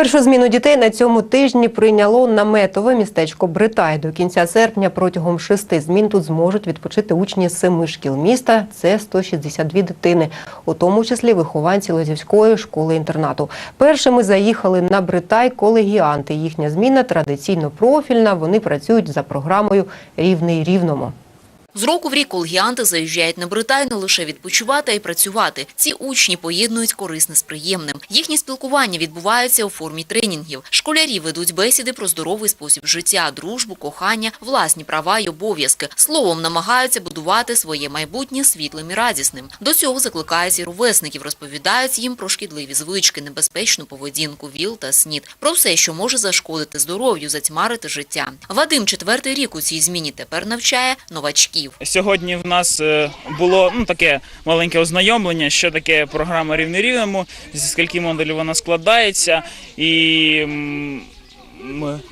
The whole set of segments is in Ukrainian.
Першу зміну дітей на цьому тижні прийняло наметове містечко Бритай. До кінця серпня протягом шести змін тут зможуть відпочити учні семи шкіл міста. Це 162 дитини, у тому числі вихованці Лозівської школи-інтернату. Першими заїхали на Бритай колегіанти. Їхня зміна традиційно профільна. Вони працюють за програмою Рівний рівному. З року в рік колегіанти заїжджають на Бритай не лише відпочивати, а й працювати. Ці учні поєднують корисне з приємним. Їхні спілкування відбуваються у формі тренінгів. Школярі ведуть бесіди про здоровий спосіб життя, дружбу, кохання, власні права й обов'язки. Словом, намагаються будувати своє майбутнє світлим і радісним. До цього закликають і ровесників, розповідають їм про шкідливі звички, небезпечну поведінку, ВІЛ та СНІД, про все, що може зашкодити здоров'ю, затьмарити життя. Вадим четвертий рік у цій зміні тепер навчає новачків. Сьогодні в нас е, було ну, таке маленьке ознайомлення, що таке програма рівний рівному, зі скільки модулів вона складається. І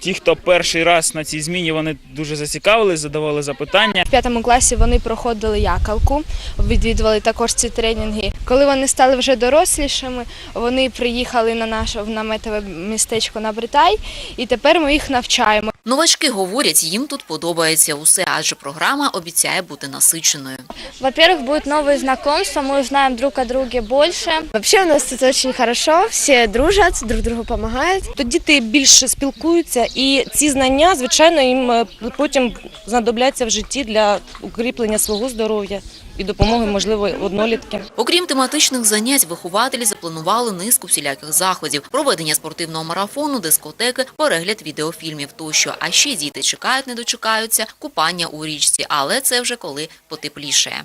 ті, хто перший раз на цій зміні, вони дуже зацікавились, задавали запитання. В п'ятому класі вони проходили якалку, відвідували також ці тренінги. Коли вони стали вже дорослішими, вони приїхали на наше в наметове містечко на Бритай, і тепер ми їх навчаємо. Новачки говорять, їм тут подобається усе, адже програма обіцяє бути насиченою. Во-первых, будут новые знакомства, мы узнаем друг о друге больше. Вообще у нас тут очень хорошо, все дружат, друг другу помогают. Тут діти більше спілкуються, і ці знання, звичайно, їм е, потім знадобляться в житті для укріплення свого здоров'я і допомоги, можливо, однолітки. Окрім тематичних занять, вихователі запланували низку всіляких заходів, проведення спортивного марафону, дискотеки, перегляд відеофільмів тощо. А ще діти чекають, не дочекаються, купання у річці, але це вже коли потеплішає.